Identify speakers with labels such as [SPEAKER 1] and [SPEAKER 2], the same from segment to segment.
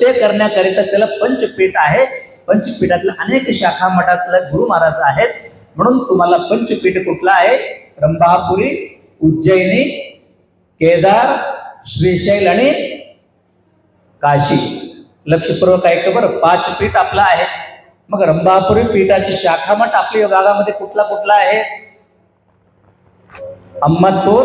[SPEAKER 1] ते करण्याकरिता त्याला पंचपीठ आहे. पंचपीठातल्या अनेक शाखा मठातल्या गुरु महाराज आहेत. म्हणून तुम्हाला पंचपीठ कुठलं आहे? रंभापुरी उज्जैनी केदार श्रीशैल आणि काशी. लक्षपूर्वक ऐक बरं पाच पीठ आपलं आहे. मग रंभापुरी पीठाची शाखा मठ आपल्या भागामध्ये कुठला कुठला आहे? अहमदपूर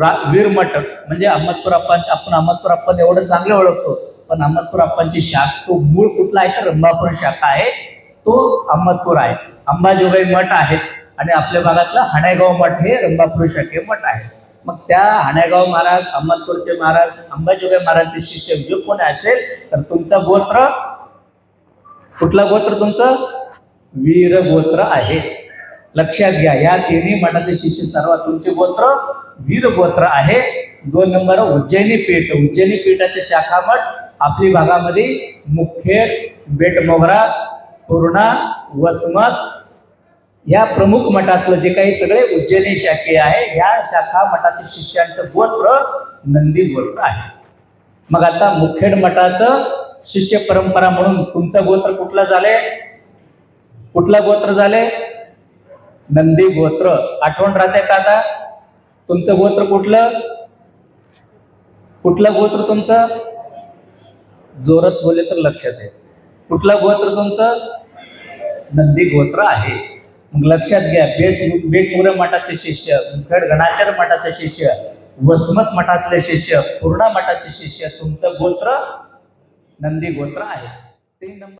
[SPEAKER 1] रा वीरमठ. म्हणजे अहमदपूर आपण आपण अहमदपूर आपण एवढं चांगलं ओळखतो. पण अहमदपूर अप्पांची शाख तो मूळ कुठला आहे? तर रंभापूर शाखा आहे. तो अहमदपूर आहे. अंबाजोगाई मठ आहेत आणि आपल्या भागातलं हाणेगाव मठ हे रंभापूर शाखे मठ आहे. मग त्या हाणेगाव महाराज अहमदपूरचे महाराज अंबाजोगाई महाराजचे शिष्य जो कोण असेल? तर तुमचा गोत्र? कुठला गोत्र तुमचं? वीर गोत्र आहे. लक्षात घ्या या तिन्ही मठाचे शिष्य सर्व तुमचे गोत्र वीर गोत्र आहे. दोन नंबर उज्जैनी पीठ. उज्जैनी पीठाचे शाखा मठ आपली भागामध्ये मुखेड बेटमोगरा पूर्णा वसमत या प्रमुख मठातलं जे काही सगळे उज्जैनी शाखे आहे या शाखा मठातील शिष्यांचं गोत्र नंदी गोत्र आहे. मग आता मुखेड मठाचं शिष्य परंपरा म्हणून तुमचं गोत्र कुठलं झाले? कुठलं गोत्र झाले? नंदी गोत्र. आठवण राहते का आता? तुमचं गोत्र कुठलं? कुठलं गोत्र तुमचं? जोरात बोलले तर लक्षात येईल. कुठलं गोत्र तुमचं? नंदी गोत्र आहे. मग लक्षात घ्या बेट बेटमुरे मठाचे शिष्य मुखेड गणाचार मठाचे शिष्य वसमत मठातले शिष्य पूर्णा मठाचे शिष्य तुमचं गोत्र नंदी गोत्र आहे. तीन नंबर